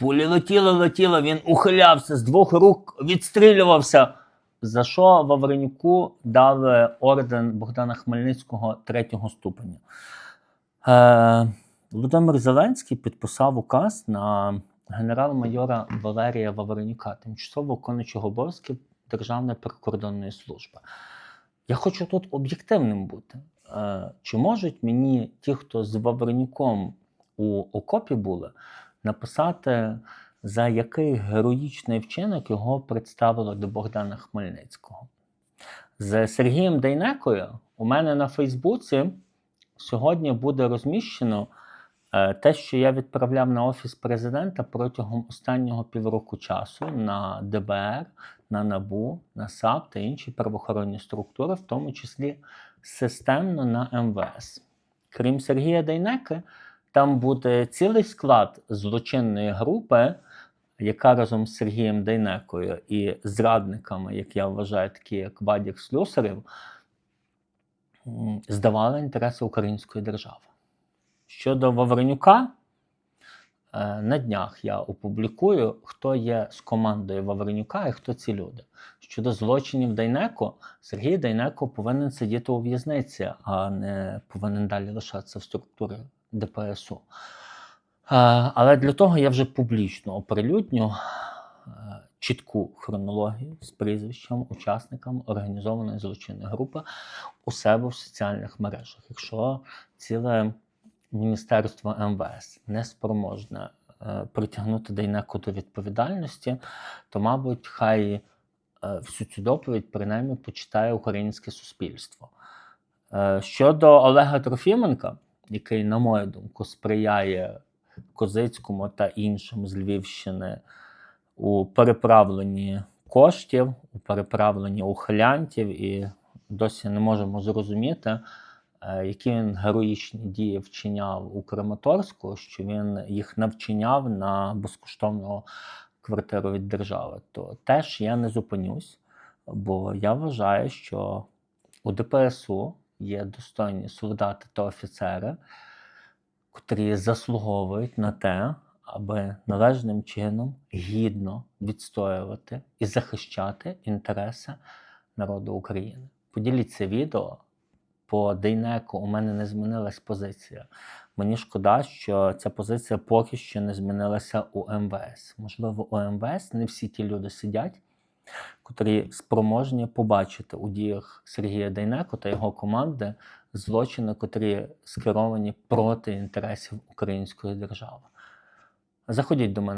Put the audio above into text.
Пулі летіли, летіли, він ухилявся з двох рук, відстрілювався. За що Вавренюку дали орден Богдана Хмельницького третього ступеня? Е, Володимир Зеленський підписав указ на генерал-майора Валерія Вавренюка, тимчасово виконуючого обов'язки Державної прикордонної служби. Я хочу тут об'єктивним бути. Е, Чи можуть мені ті, хто з Вавренюком у окопі були, написати, за який героїчний вчинок його представили до Богдана Хмельницького? З Сергієм Дейнекою у мене на Фейсбуці сьогодні буде розміщено е, те, що я відправляв на Офіс президента протягом останнього півроку часу на ДБР, на НАБУ, на САП та інші правоохоронні структури, в тому числі системно на МВС. Крім Сергія Дейнеки, там буде цілий склад злочинної групи, яка разом з Сергієм Дейнекою і зрадниками, як я вважаю, такі як Вадік Слюсарів, м, здавали інтереси української держави. Щодо Вавренюка, е, на днях я опублікую, хто є з командою Вавренюка і хто ці люди. Щодо злочинів Дейнеко, Сергій Дейнеко повинен сидіти у в'язниці, а не повинен далі лишатися в структурі ДПСУ. Е, Але для того я вже публічно оприлюдню е, чітку хронологію з прізвищем учасникам організованої злочинної групи у себе в соціальних мережах. Якщо ціле Міністерство МВС не спроможне е, притягнути Дейнеко до відповідальності, то, мабуть, хай всю цю доповідь принаймні почитає українське суспільство. Щодо Олега Трофіменка, який, на мою думку, сприяє Козицькому та іншим з Львівщини у переправленні коштів, у переправленні ухилянтів, і досі не можемо зрозуміти, е, які він героїчні дії вчиняв у Краматорську, що він їх навчиняв на безкоштовну квартиру від держави. То теж я не зупинюсь, бо я вважаю, що у ДПСУ є достойні солдати та офіцери, котрі заслуговують на те, аби належним чином гідно відстоювати і захищати інтереси народу України. Поділіться відео. По Дейнеку у мене не змінилась позиція. Мені шкода, що ця позиція поки що не змінилася у МВС. Можливо, у МВС не всі ті люди сидять, котрі спроможні побачити у діях Сергія Дейнеко та його команди злочини, котрі скеровані проти інтересів української держави. Заходіть до мене.